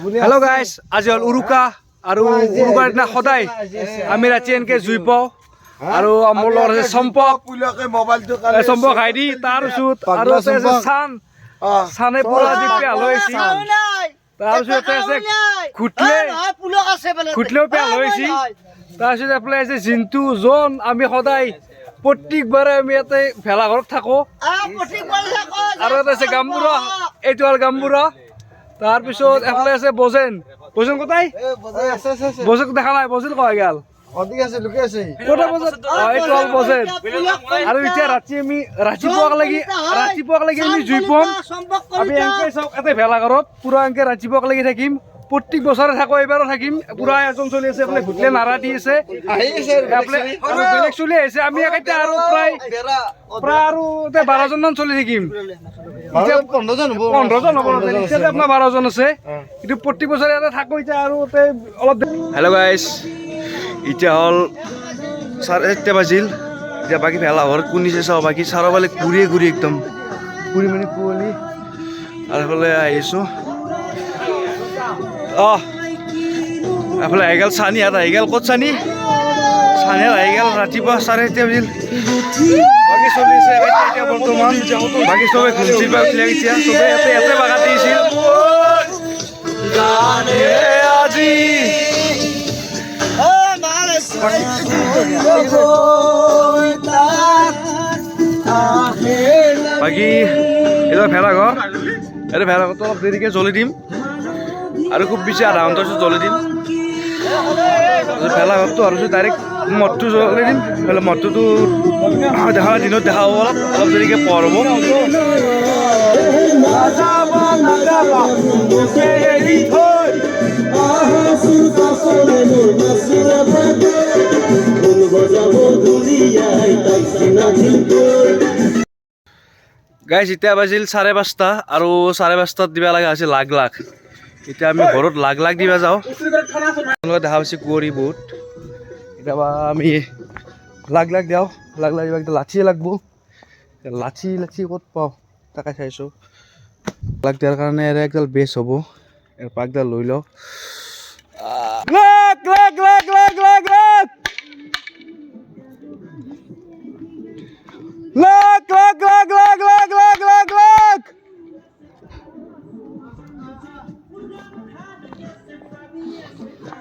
Hello' guys আজি হ'ল উৰুকা আৰু উৰুকাৰ দিনা সদায় আমি ৰাতি এনেকে জুই পাওঁ। আৰু মোৰ লগত আছে চম্পক। চম্পক হাইদি তাৰপিছত আৰু আছে চান। চানে পুৰা পেল হৈ আহিছে তাৰপিছতে আছে। খুটলে। খুটলেও পেল হৈ আহিছে তাৰপিছত এফালে আছে জিন্তু জন। আমি সদায় প্ৰত্যেকবাৰে আমি ইয়াতে ভেলাঘৰত থাকোঁ। আৰু এটা আছে গাম্বুৰা। এইটো হ'ল গাম্বুৰা। তাৰপিছত এফালে আছে বজেন। বজেন কোথায়? বজেন দেখা নাই বজেন কয় গেল। আৰু এতিয়া ৰাতি আমি ৰাতিপুৱাক লাগি ৰাতিপুৱাক লাগি আমি জুই পাম আমি এনকে চাওক এটা ভেলাঘৰত পুৰা এনকে ৰাতিপুৱাক লাগি থাকিম। প্ৰত্যেক বছৰে থাকো এইবাৰো থাকিম। পুৰা এজন চলি আছে এইফালে ভুটলে নাৰা দি আছে। আৰু বেলেগ চলি আহিছে। আমি একেটা আৰু প্ৰায় প্ৰায় আৰু এতিয়া বাৰজন মান চলি থাকিম। আপোনাৰ বাৰজন আছে। কিন্তু প্ৰতি বছৰে ইয়াতে থাকো এতিয়া আৰু অলপ হেল্ল' গাইজ এতিয়া হ'ল চাৰে চাৰিটা বাজিল। এতিয়া বাকী ভেলা ঘৰত কুনিছে চাওঁ বাকী চাৰিওফালে ঘূৰিয়ে ঘূৰি একদম। ঘূৰি মানে কুঁৱলী। আৰু এইফালে আহিছোঁ। অহ এফালে আহি গ'ল চানি ইয়াত আহি গ'ল, ক'ত চানি চানিয়াত আহি গ'ল, ৰাতিপুৱা চাৰে চাৰিটা বাজিল। বাকী চলি আছে এতিয়া এতিয়া বৰ্তমান। বাকী চবে ঘুমচি পাই উঠিলে এতিয়া চবে ইয়াতে ইয়াতে বাগা দিছিল। আজি। বাকী, এইটো ভেলাঘৰ এইটো ভেলাঘৰটো অলপ দেৰিকৈ জ্বলি দিম। আৰু খুব বেছি আধা ঘণ্টাৰ পিছত জ্বলি দিম ভেলাঘৰটো আৰু ডাইৰেক্ট মদটো জ্বলি দিম এইফালে মদটোতো দেখা দিনত দেখা হ'ব অলপ অলপ দেৰিকৈ পোহৰ হ'ব। গাইজ এতিয়া বাজিল চাৰে পাঁচটা আৰু চাৰে পাঁচটাত দিব লগা হৈছে লাখ লাখ। এতিয়া আমি ঘৰত লাখ লাখ দিবা যাওঁ। আপোনালোকে দেখা পাইছে কুঁৱৰী বহুত কেতিয়াবা আমি লাখ লাখ দিওঁ লাখ লাখ দিবা এতিয়া লাঠিয়ে লাগব। লাঠি লাঠি ক'ত পাওঁ? তাকে চাইছোঁ। লাখ দিয়াৰ কাৰণে ইয়াৰে একডাল বেষ্ট হ'ব। ইয়াৰ পাকডাল লৈ লওঁ। লাখ লাখ লাখ লাখ লাখ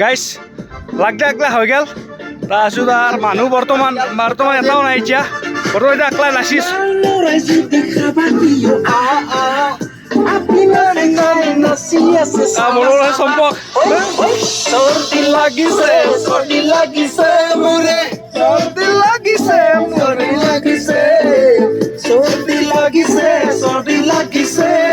গাইছ লাখ লাখ হৈ গেল। তাৰপিছত আৰু মানুহ বৰ্তমান বৰ্তমান এটাও নাই এতিয়া। বৰ্তমান এতিয়া একলাই নাচিছ। মনৰ চম্পক। লাগিছে লাগিছে মোৰে লাগিছে, চৰ্দি লাগিছে লাগিছে লাগিছে।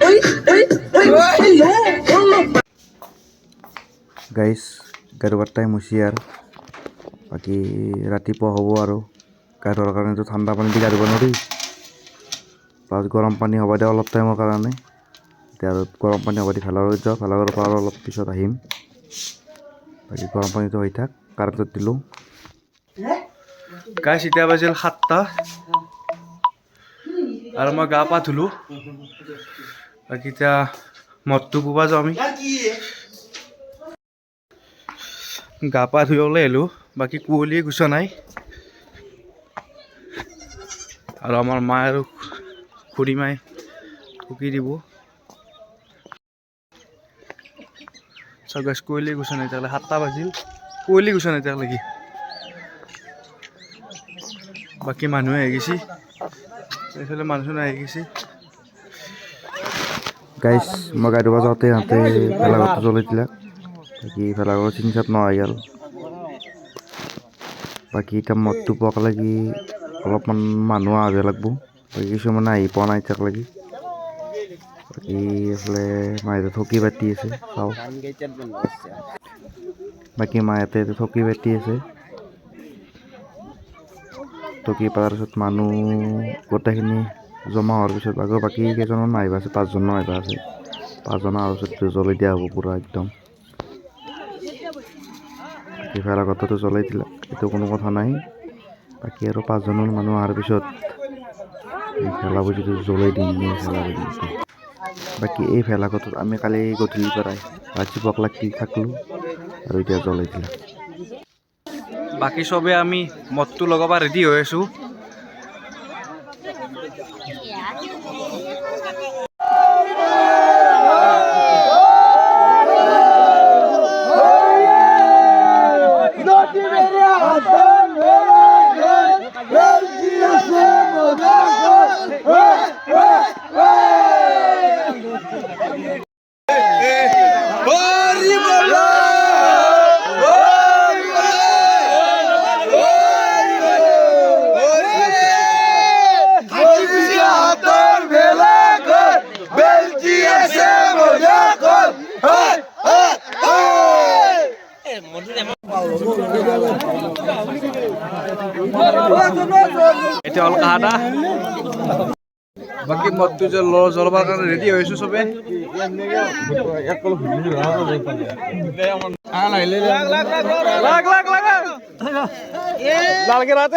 Oi, hello, hello. গাইজ গা ধোৱাৰ টাইম হৈছে আৰু। বাকী ৰাতিপুৱা হ'ব আৰু। গা ধোৱাৰ কাৰণেতো ঠাণ্ডা পানী দি গা ধুব নোৱাৰি। প্লাছ গৰম পানী হ'ব দিয়ে অলপ টাইমৰ কাৰণে। আৰু গৰম পানী হ'ব দি ভেলাঘৰত যাওঁ ভেলাঘৰৰ পৰা অলপ পিছত আহিম। বাকী গৰম পানীটো হৈ থাক কাৰেণ্টত দিলোঁ। গাইছ এতিয়া বাজিল সাতটা। আৰু মই গা পা ধুলোঁ। বাকী এতিয়া মদটো পুবা যাওঁ আমি। গা পা ওলাই আহিলোঁ বাকী কুঁৱলীয়ে গুচা নাই। আৰু আমাৰ মায়ে আৰু খুৰী মায়ে ঠুকি দিব। চগাছ কুঁৱলী গুচা নাই তেতিয়াহ'লে সাতটা বাজিল কুঁৱলী গুচা নাই তেতিয়ালৈকে বাকী মানুহে আহি গৈছে। এইফালে মানুহ আহি গৈছে। গাইছ, মই গা ধুব যাওঁতে সিহঁতে ভেলাঘৰটো জ্বলাই দিলে। বাকী ভেলাঘৰ চিন চাত নোহোৱা গ'ল। বাকী এতিয়া মদটো পোৱাক লাগি অলপমান মানুহ আহিব লাগিব। বাকী কিছুমানে আহি পোৱা নাই এতিয়াক লাগি আছে চাওঁ বাকী মাহঁতে এতিয়া থকি পতাৰ পিছত মানুহ গোটেইখিনি জমা হোৱাৰ পিছত আকৌ বাকী কেইজনমান আহিব আছে পাঁচজনমান আহিব আছে পাঁচজন অহাৰ পিছত জ্বলাই দিয়া হ'ব পূৰা একদম ইফালে কথাটো জ্বলাই দিলে এইটো কোনো কথা নাই বাকী আৰু পাঁচজনমান মানুহ অহাৰ পিছত ভেলা পুজিটো জ্বলাই দিম ভেলা পুজিটো বাকী এই ভেলাঘৰটোত আমি কালি গধূলি পৰাই ৰাতিপুৱা লাগি থাকলোঁ আৰু এতিয়া জ্বলাই দিলে বাকী চবে আমি মদটো লগাব ৰেডি হৈ আছোঁ। এতিয়া হ'ল বাকি মদটো যে জ্বলাবৰ কাৰণে ৰেডি হৈছো চবে লালকে ৰাতে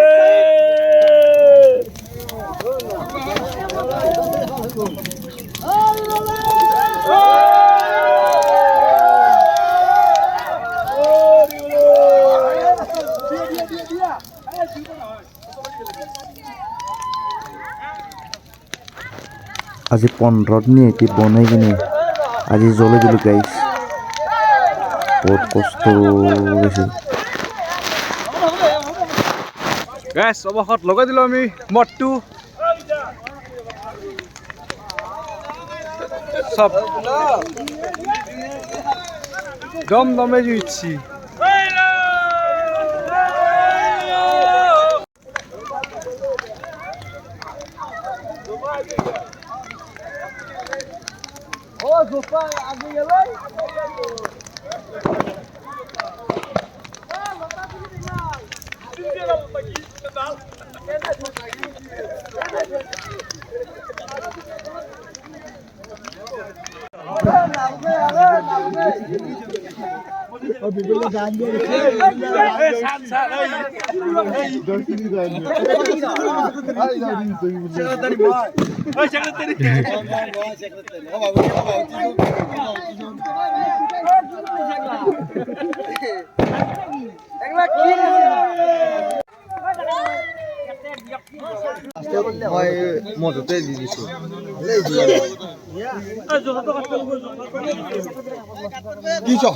আজি পোন্ধৰ দিন এটি বনাই কিনে। আজি জ্বলাই দিলোঁ গাইছ বহুত কষ্ট গৈছিল গাইছ অৱশেষত লগাই দিলোঁ আমি মদটো। চব। দম দমে জুইছি মজতে দিয়েছি কি